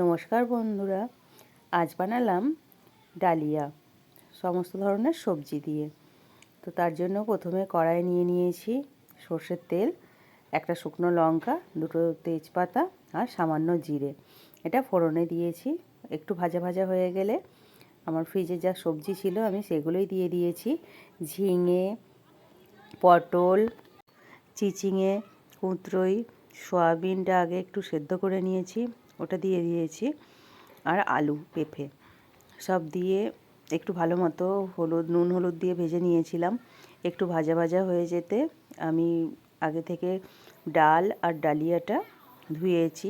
নমস্কার বন্ধুরা, আজ বানালাম ডালিয়া, সমস্ত ধরনের সবজি দিয়ে। তো তার জন্য প্রথমে কড়াই নিয়ে নিয়েছি সর্ষের তেল, একটা শুকনো লঙ্কা, দুটো তেজপাতা আর সামান্য জিরে। এটা ফোড়নে দিয়েছি, একটু ভাজা ভাজা হয়ে গেলে আমার ফ্রিজে যা সবজি ছিল আমি সেগুলোই দিয়ে দিয়েছি। ঝিঙে, পটল, চিচিঙে কুঁতরই সয়াবিনটা আগে একটু সেদ্ধ করে নিয়েছি। ওটা দিয়ে দিয়েছি। আর আলু, পেঁপে, সব দিয়ে একটু ভালো মতো হলুদ, নুন হলুদ দিয়ে ভেজে নিয়েছিলাম। একটু ভাজা ভাজা হয়ে যেতে আমি আগে থেকে ডাল আর ডালিয়াটা ধুয়েছি।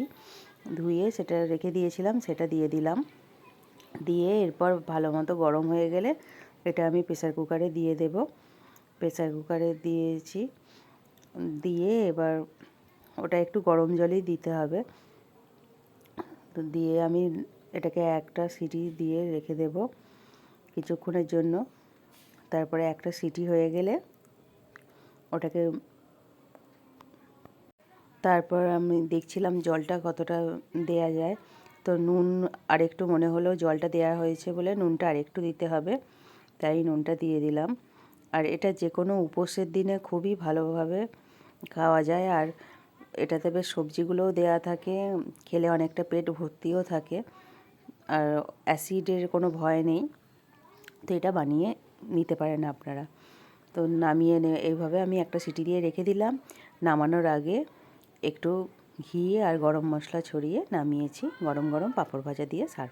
ধুয়ে সেটা রেখে দিয়েছিলাম, সেটা দিয়ে দিলাম। দিয়ে এরপর ভালো মতো গরম হয়ে গেলে এটা আমি প্রেসার কুকারে দিয়ে দেব। প্রেসার কুকারে দিয়েছি। দিয়ে এবার ওটা একটু গরম জলেই দিতে হবে। তো দিয়ে আমি এটাকে একটা সিটি দিয়ে রেখে দেব কিছুক্ষণের জন্য। তারপরে একটা সিটি হয়ে গেলে ওটাকে তারপর আমি দেখছিলাম জলটা কতটা দেয়া যায়। তো নুন আরেকটু মনে হলো জলটা দেওয়া হয়েছে বলে নুনটা আরেকটু দিতে হবে, তাই নুনটা দিয়ে দিলাম। আর এটা যে কোনো উপোসের দিনে খুবই ভালোভাবে খাওয়া যায়। আর এটাতে বেশ সবজিগুলোও দেয়া থাকে, খেলে অনেকটা পেট ভর্তিও থাকে, আর অ্যাসিডের কোনো ভয় নেই। তো এটা বানিয়ে নিতে পারেন আপনারা। তো নামিয়ে নে, এইভাবে আমি একটা সিটি দিয়ে রেখে দিলাম। নামানোর আগে একটু ঘি আর গরম মশলা ছড়িয়ে নামিয়েছি। গরম গরম পাঁপড় ভাজা দিয়ে সার্ভ